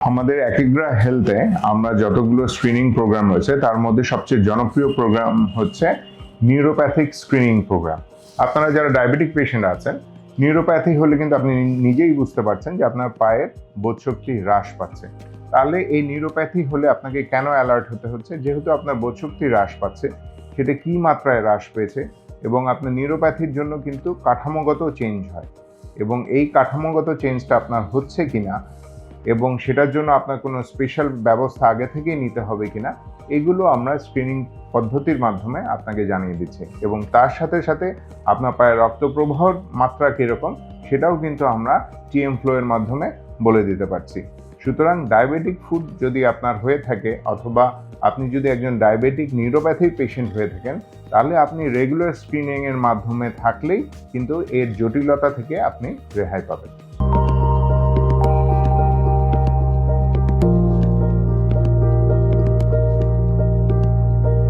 আমাদের একিগ্রা হেলথে আমরা যতগুলো স্ক্রিনিং প্রোগ্রাম রয়েছে, তার মধ্যে সবচেয়ে জনপ্রিয় প্রোগ্রাম হচ্ছে নিউরোপ্যাথিক স্ক্রিনিং প্রোগ্রাম আপনারা যারা ডায়াবেটিক পেশেন্ট আছেন নিউরোপ্যাথি হলে কিন্তু আপনি নিজেই বুঝতে পারছেন যে আপনার পায়ের বোধশক্তি হ্রাস পাচ্ছে। তাহলে এই নিউরোপ্যাথি হলে আপনাকে কেন অ্যালার্ট হতে হচ্ছে? যেহেতু আপনার বোধশক্তি হ্রাস পাচ্ছে, সেটা কি মাত্রায় হ্রাস পেয়েছে? এবং আপনার নিউরোপ্যাথির জন্য কিন্তু কাঠামোগত চেঞ্জ হয়। এবং এই কাঠামোগত চেঞ্জটা আপনার হচ্ছে কিনা এবং সেটার জন্য আপনার কোনো স্পেশাল ব্যবস্থা আগে থেকেই নিতে হবে কিনা, এগুলো আমরা স্ক্রিনিং পদ্ধতির মাধ্যমে আপনাকে জানিয়ে দিচ্ছি। এবং তার সাথে সাথে আপনার পায়ে রক্ত প্রবাহর মাত্রা কীরকম, সেটাও কিন্তু আমরা টিএম ফ্লোয়ের মাধ্যমে বলে দিতে পারছি। সুতরাং ডায়াবেটিক ফুড যদি আপনার হয়ে থাকে অথবা আপনি যদি একজন ডায়াবেটিক নিউরোপ্যাথির পেশেন্ট হয়ে থাকেন, তাহলে আপনি রেগুলার স্ক্রিনিংয়ের মাধ্যমে থাকলেই কিন্তু এর জটিলতা থেকে আপনি রেহাই পাবেন।